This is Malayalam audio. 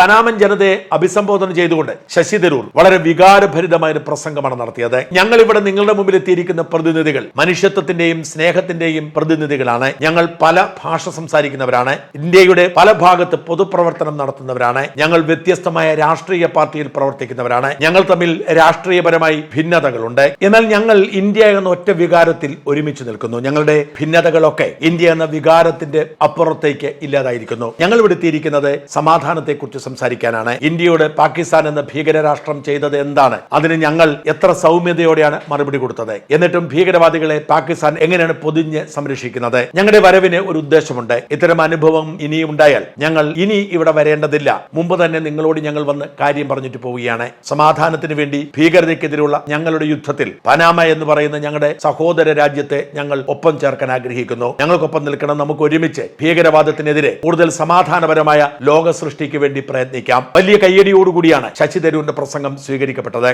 പനാമൻ ജനതയെ അഭിസംബോധന ചെയ്തുകൊണ്ട് ശശി തരൂർ വളരെ വികാരഭരിതമായ ഒരു പ്രസംഗമാണ് നടത്തിയത്. ഞങ്ങൾ ഇവിടെ നിങ്ങളുടെ മുമ്പിൽ എത്തിയിരിക്കുന്ന പ്രതിനിധികൾ മനുഷ്യത്വത്തിന്റെയും സ്നേഹത്തിന്റെയും പ്രതിനിധികളാണ്. ഞങ്ങൾ പല ഭാഷ സംസാരിക്കുന്നവരാണ്. ഇന്ത്യയുടെ പല ഭാഗത്ത് പൊതുപ്രവർത്തനം നടത്തുന്നവരാണ്. ഞങ്ങൾ വ്യത്യസ്തമായ രാഷ്ട്രീയ പാർട്ടിയിൽ പ്രവർത്തിക്കുന്നവരാണ്. ഞങ്ങൾ തമ്മിൽ രാഷ്ട്രീയപരമായി ഭിന്നതകളുണ്ട്. എന്നാൽ ഞങ്ങൾ ഇന്ത്യ എന്ന ഒറ്റ വികാരത്തിൽ ഒരുമിച്ച് നിൽക്കുന്നു. ഞങ്ങളുടെ ഭിന്നതകളൊക്കെ ഇന്ത്യ എന്ന വികാരത്തിന്റെ അപ്പുറത്തേക്ക് ഇല്ലാതായിരിക്കുന്നു. ഞങ്ങൾ ഇവിടെ എത്തിയിരിക്കുന്നത് സമാധാനത്തെക്കുറിച്ച് സംസാരിക്കാനാണ് ഇന്ത്യയോട് പാകിസ്ഥാൻ എന്ന ഭീകരരാഷ്ട്രം ചെയ്തത് എന്താണ്? അതിന് ഞങ്ങൾ എത്ര സൗമ്യതയോടെയാണ് മറുപടി കൊടുത്തത്? എന്നിട്ടും ഭീകരവാദികളെ പാകിസ്ഥാൻ എങ്ങനെയാണ് പൊതിഞ്ഞ് സംരക്ഷിക്കുന്നത്? ഞങ്ങളുടെ വരവിന് ഒരു ഉദ്ദേശമുണ്ട്. ഇത്തരം അനുഭവം ഇനിയും ഉണ്ടായാൽ ഞങ്ങൾ ഇനി ഇവിടെ വരേണ്ടതില്ല. മുമ്പ് തന്നെ നിങ്ങളോട് ഞങ്ങൾ വന്ന് കാര്യം പറഞ്ഞിട്ട് പോവുകയാണ്. സമാധാനത്തിന് വേണ്ടി ഭീകരതയ്ക്കെതിരെയുള്ള ഞങ്ങളുടെ യുദ്ധത്തിൽ പനാമ എന്ന് പറയുന്ന ഞങ്ങളുടെ സഹോദര രാജ്യത്തെ ഞങ്ങൾ ഒപ്പം ചേർക്കാൻ ആഗ്രഹിക്കുന്നു. ഞങ്ങൾക്കൊപ്പം നിൽക്കണം. നമുക്ക് ഒരുമിച്ച് ഭീകരവാദത്തിനെതിരെ കൂടുതൽ സമാധാനപരമായ ലോക സൃഷ്ടിക്ക് വേണ്ടി പ്രയത്നിക്കാം. വലിയ കയ്യടിയോടുകൂടിയാണ് ശശി തരൂരിന്റെ പ്രസംഗം സ്വീകരിക്കപ്പെട്ടത്.